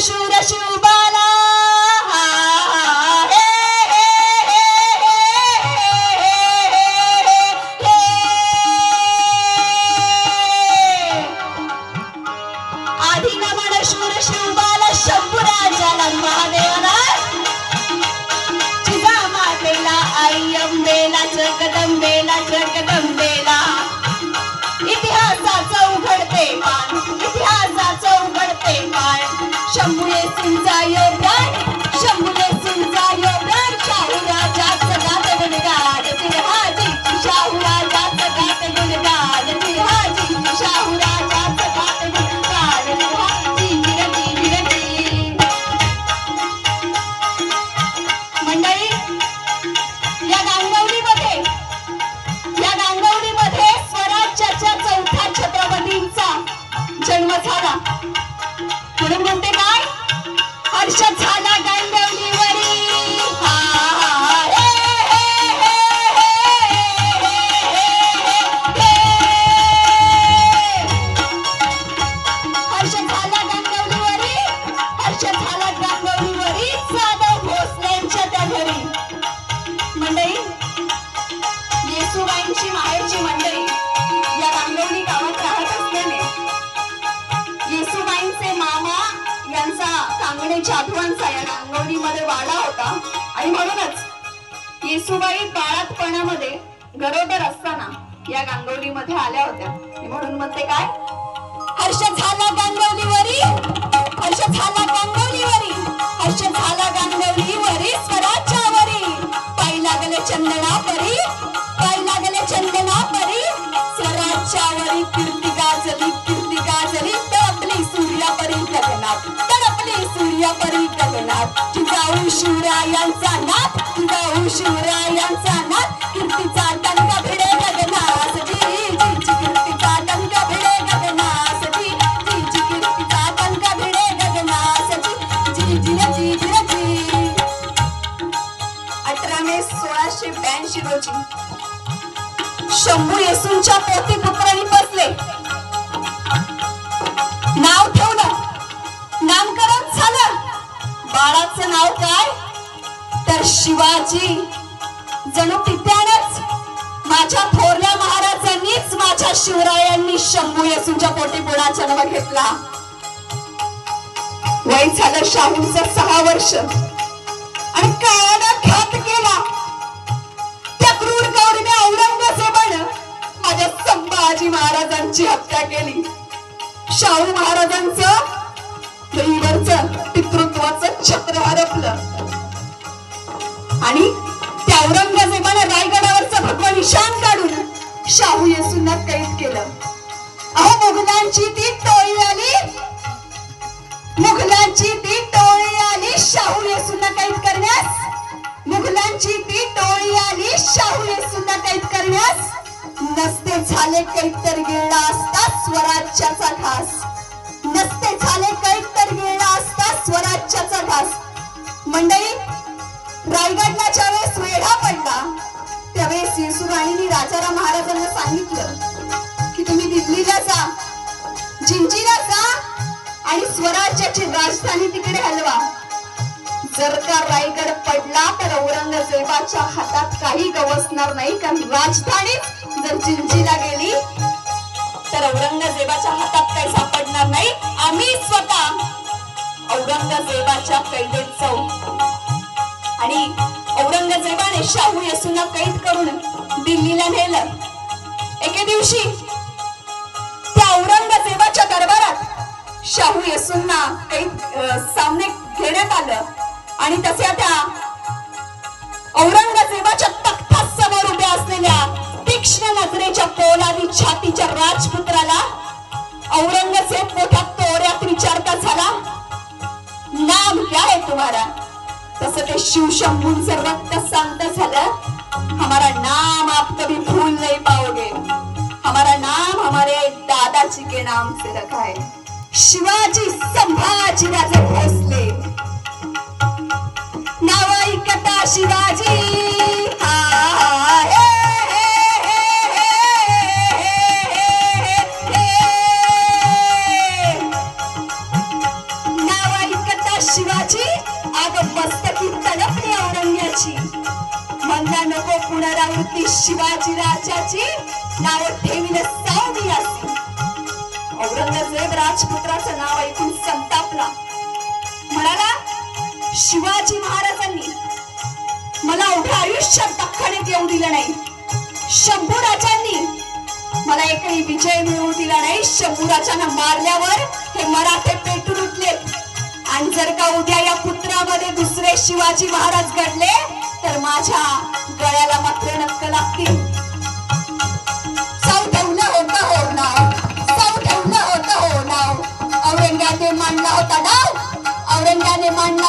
शूर शिवबाला हे, हे, हे, आधी नमन शूर शिवबाला शंभूराजाला महादेवाला. तुझा मातेला आई अंबेला जगदंबेला शंभू कांगणे जाधवांचा या गांगवलीमध्ये वाडा होता. आणि म्हणूनच येसुबाई बाळातपणामध्ये गरोदर असताना या गांगवलीमध्ये आल्या होत्या. म्हणून म्हणते काय? हर्ष झाला गांगवलीवरी हर्ष झाला गांगवलीवरी हर्ष झाला गांगवलीवरी स्वराज्यावरी. पायी लागले चंदना सूर्य परी गगनात जिजाऊ शिवरायांचा नाथ जिजाऊ शिवरायांचा नाथ. कीर्तीचा टंका भिडे गगनास जी कीर्तीचा भिडे गगनास जी कीर्तीचा भिडे गगनास जी जी जी जी जी अठरा मे सोळाशे ब्याऐंशी रोजी शंभू येसूंच्या पोती पुत्रांनी बसले. बाळाचं नाव काय? तर शिवाजी. जणू पित्यानच माझ्या थोरल्या महाराजांनीच माझ्या शिवरायांनी शंभू येसूच्या पोटी पुन्हा जन्म घेतला. वय झालं शाहूंचं सहा वर्ष. आणि काळानं घात केला. त्या क्रूर गौरीने औरंगजेबानं माझ्या संभाजी महाराजांची हत्या केली. शाहू महाराजांचं देवीवरचं पितृत्वाचं छत्र हरपलं. आणि त्या औरंगजेबाला मंडळी रायगडला ज्यावेळेस वेढा पडला त्यावेळेस येसुराणीने राजाराम महाराजांना सांगितलं की तुम्ही दिल्लीला जा जिंजीला जा आणि स्वराज्याची राजधानी तिकडे हलवा. जर का रायगड पडला तर औरंगजेबाच्या हातात काही गवसणार नाही कारण राजधानी जर जिंजीला गेली तर औरंगजेबाच्या हातात काही सापडणार नाही. आम्ही स्वतः औरंगजेबाच्या कैदेत जाऊ. आणि औरंगजेबाने शाहू येसूंना कैद करून दिल्लीला नेलं. एके दिवशी त्या औरंगजेबाच्या दरबारात शाहू येसूंना कैद सामने घेण्यात आलं. आणि तसे त्या औरंगजेबाच्या तख्तासमोर उभ्या असलेल्या तीक्ष्ण नजरेच्या पोलादी छातीच्या राजपुत्राला औरंगजेब मोठ्या तोऱ्यात विचारता झाला नाम क्या है तुम्हारा तसं ते शिवशंभूंचं रक्त शांत झालं. हमारा नाम आप कभी भूल नहीं पाओगे. हमारा नाम हमारे दादाजी के नाम से रखा है. शिवाजी संभाजी राजे भोसले. शिवाजी राजाची नाव ठेवीन सावली असे. औरंगजेब राजपुत्राचं नाव ऐकून संतापला. म्हणाला शिवाजी महाराजांनी मला एवढं आयुष्यात दख्खणीत येऊ दिलं नाही. शंभू राजांनी मला एकही विजय मिळवू दिला नाही. शंभू राजांना मारल्यावर हे मराठे पेटून आणि जर का उद्या या पुत्रामध्ये दुसरे शिवाजी महाराज घडले तर माझ्या गळ्याला मात्र नक्क लागतील. ठेवलं हो हो औरंगाने मांडला होता ना औरंगाने मांडला